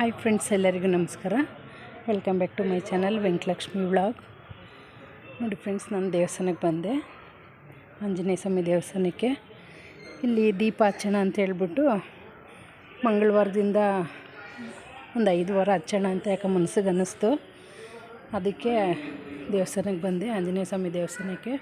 Hi friends ಎಲ್ಲರಿಗೂ ನಮಸ್ಕಾರ. Welcome back to my channel Venkatalakshmi vlog ನೋಡಿ ಫ್ರೆಂಡ್ಸ್ ನಾನು ದೇವಸ್ಥಾನಕ್ಕೆ ಬಂದೆ. ಆಂಜನೇಯ ಸ್ವಾಮಿ ದೇವಸ್ಥಾನಕ್ಕೆ. ಇಲ್ಲಿ ದೀಪ ಹಚ್ಚೋಣ ಅಂತ ಹೇಳ್ಬಿಟ್ಟು ಮಂಗಳವಾರದಿಂದ ಒಂದು ಐದು ವಾರ ಹಚ್ಚೋಣ ಅಂತ ಯಾಕೆ ಮನಸ್ಸಿಗೆ ಅನ್ನಿಸ್ತು. ಅದಕ್ಕೆ ದೇವಸ್ಥಾನಕ್ಕೆ ಬಂದೆ, ಆಂಜನೇಯ ಸ್ವಾಮಿ ದೇವಸ್ಥಾನಕ್ಕೆ.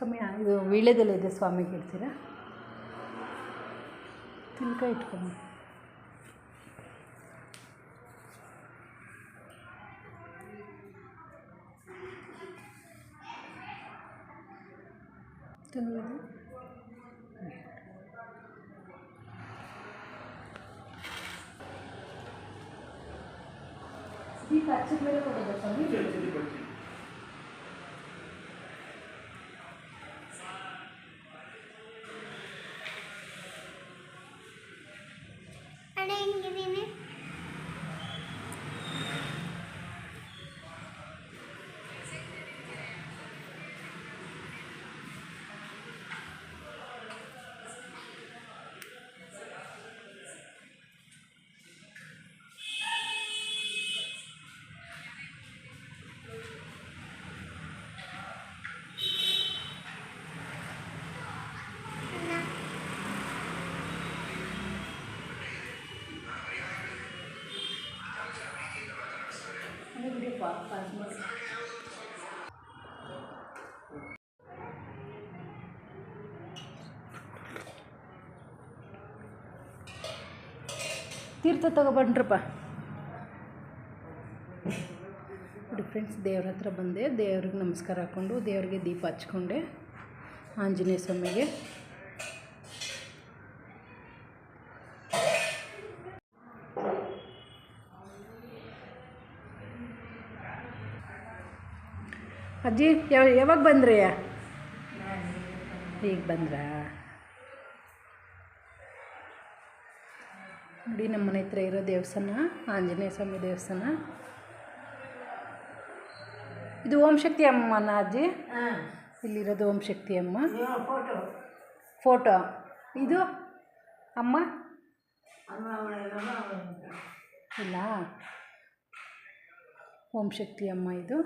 ಸ್ವಾಮಿ ಇದು ವೀಳ್ಯದೆಲೆ ಇದೆ ಸ್ವಾಮಿಗೆ ಹೇಳ್ತೀರಾ ತಿನ್ಕ ಇಟ್ಕೊಂಡು ತಿನ್ನೋದು ದೀಪ ಹಚ್ಚಿದ ಮೇಲೆ ಕೊಡೋದಾ ತೀರ್ಥ ತಗೊಬಂಡ್ರಪ್ಪ ನೋಡಿ ಫ್ರೆಂಡ್ಸ್ ದೇವ್ರ ಹತ್ರ ಬಂದೆ. ದೇವ್ರಿಗೆ ನಮಸ್ಕಾರ ಹಾಕ್ಕೊಂಡು ದೇವ್ರಿಗೆ ದೀಪ ಹಚ್ಕೊಂಡೆ. ಆಂಜನೇಯ ಸ್ವಾಮಿಗೆ. ಅಜ್ಜಿ, ಯಾವ ಯಾವಾಗ ಬಂದ್ರಯ್ಯ? ಈಗ ಬಂದ್ರಾ? ನೋಡಿ ನಮ್ಮ ಮನೆ ಹತ್ರ ಇರೋ ದೇವಸ್ಥಾನ ಆಂಜನೇಯ ಸ್ವಾಮಿ ದೇವಸ್ಥಾನ. ಇದು ಓಂ ಶಕ್ತಿ ಅಮ್ಮನ ಅಜ್ಜಿ? ಇಲ್ಲಿರೋದು ಓಂ ಶಕ್ತಿ ಅಮ್ಮ. ಫೋಟೋ. ಫೋಟೋ. ಇದು ಅಮ್ಮ? ಇಲ್ಲ. ಓಂ ಶಕ್ತಿ ಅಮ್ಮ ಇದು.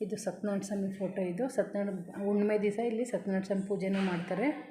ಇದು ಸತ್ಯನಾರಾಯಣ ಸ್ವಾಮಿ ಫೋಟೋ ಇದು. ಸತ್ಯನಾರಾಯಣ ಹುಣ್ಣಿಮೆ ದಿವಸ ಇಲ್ಲಿ ಸತ್ಯನಾರಾಯಣ ಸ್ವಾಮಿ ಪೂಜೆನೂ ಮಾಡ್ತಾರೆ.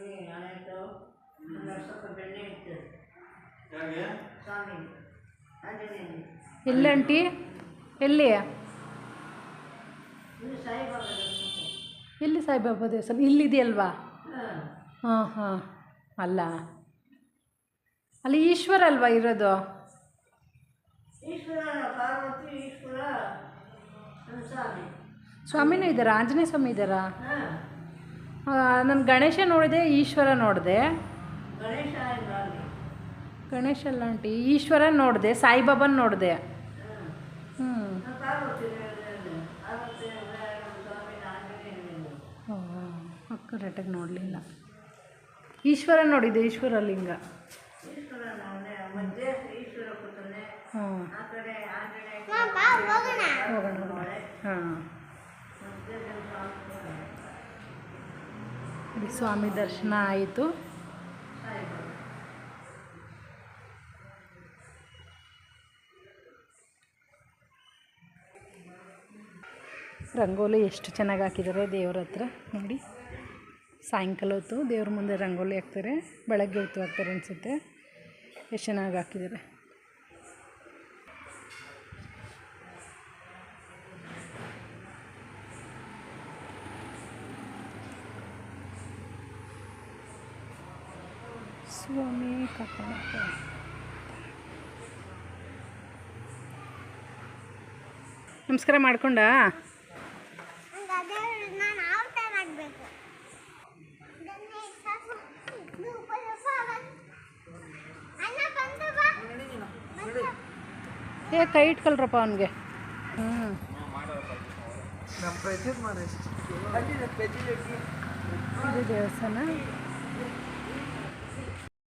ಆಂಜನೇಯ ಎಲ್ಲಿ ಆಂಟಿ? ಎಲ್ಲಿ? ಸಾಯಿಬಾಬಾ ಎಲ್ಲಿ ಸಾಯಿಬಾಬಾ ದೇವಸ್ಥಾನ? ಇಲ್ಲಿದೆಯಲ್ವಾ? ಹಾಂ. ಹಾಂ ಹಾಂ. ಅಲ್ಲ. ಅಲ್ಲಿ ಈಶ್ವರ ಅಲ್ವಾ ಇರೋದು? ಈಶ್ವರ ಪಾರ್ವತಿ ಈಶ್ವರ ನಮ್ಮ ಸ್ವಾಮಿ. ಸ್ವಾಮಿನೂ ಇದ್ದಾರಾ? ಆಂಜನೇಯ ಸ್ವಾಮಿ ಇದ್ದಾರಾ? ಹಾಂ. ನಾನು ಗಣೇಶ ನೋಡಿದೆ ಈಶ್ವರ ನೋಡಿದೆ. ಗಣೇಶ ಇಲ್ಲ ಅಲ್ಲಿ ಗಣೇಶ ಅಲ್ಲ ಆಂಟಿ ಈಶ್ವರ ನೋಡಿದೆ ಸಾಯಿಬಾಬನ್ ನೋಡಿದೆ. ಹಾಂ ಹ್ಞೂ ಕರೆಕ್ಟಾಗಿ ನೋಡಲಿಲ್ಲ. ಈಶ್ವರ ನೋಡಿದೆ ಈಶ್ವರ ಲಿಂಗ ಹೋಗೋಣ. ಹೋಗೋಣ ಹಾಂ. ಇಲ್ಲಿ ಸ್ವಾಮಿ ದರ್ಶನ ಆಯಿತು. ರಂಗೋಲಿ ಎಷ್ಟು ಚೆನ್ನಾಗಿ ಹಾಕಿದ್ದಾರೆ ದೇವ್ರ ಹತ್ರ ನೋಡಿ. ಸಾಯಂಕಾಲ ಹೊತ್ತು ದೇವ್ರ ಮುಂದೆ ರಂಗೋಲಿ ಹಾಕ್ತಾರೆ, ಬೆಳಗ್ಗೆ ಹೊತ್ತು ಹಾಕ್ತಾರೆ ಅನಿಸುತ್ತೆ. ಎಷ್ಟು ಚೆನ್ನಾಗಿ ಹಾಕಿದ್ದಾರೆ. ಸ್ವಾಮಿ ಕಪ್ಪ ನಮಸ್ಕಾರ ಮಾಡ್ಕೊಂಡಾ? ಏ ಕೈ ಇಟ್ಕೊಳ್ರಪ್ಪ ಅವನಿಗೆ. ಹ್ಞೂ ದೇವಸ್ಥಾನ.